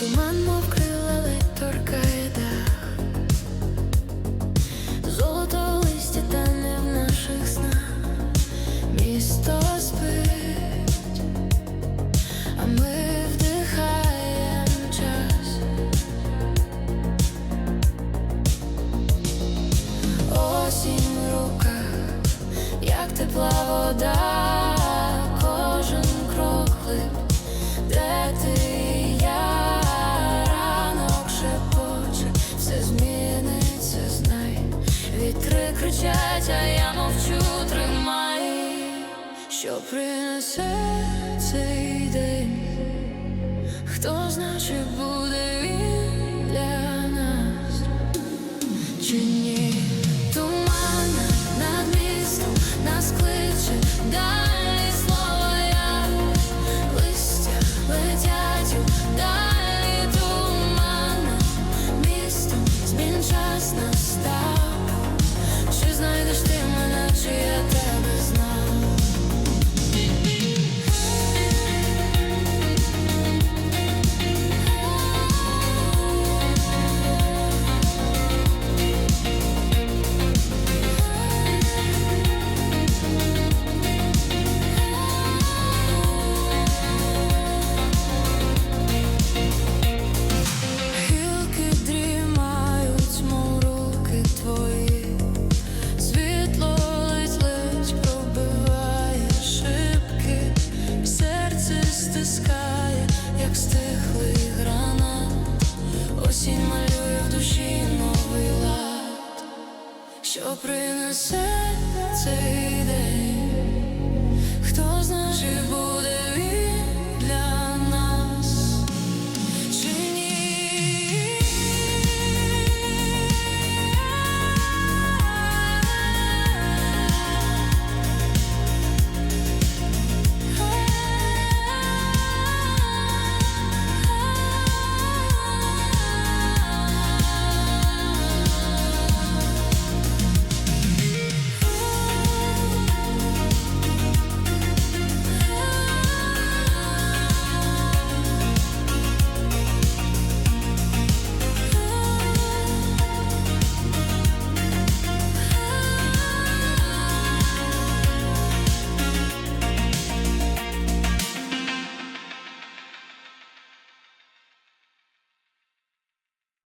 Туман, мов крила, тепла вода, кожен крок лип, де ти я, ранок шепоче, все зміниться, знай. Вітри кричать, а я мовчу, тримай, що принесе цей день, хто знає, буде він для нас, чи ні. стискає, як стихлий гранат, осінь малює в душі новий лад, що принесе цей день.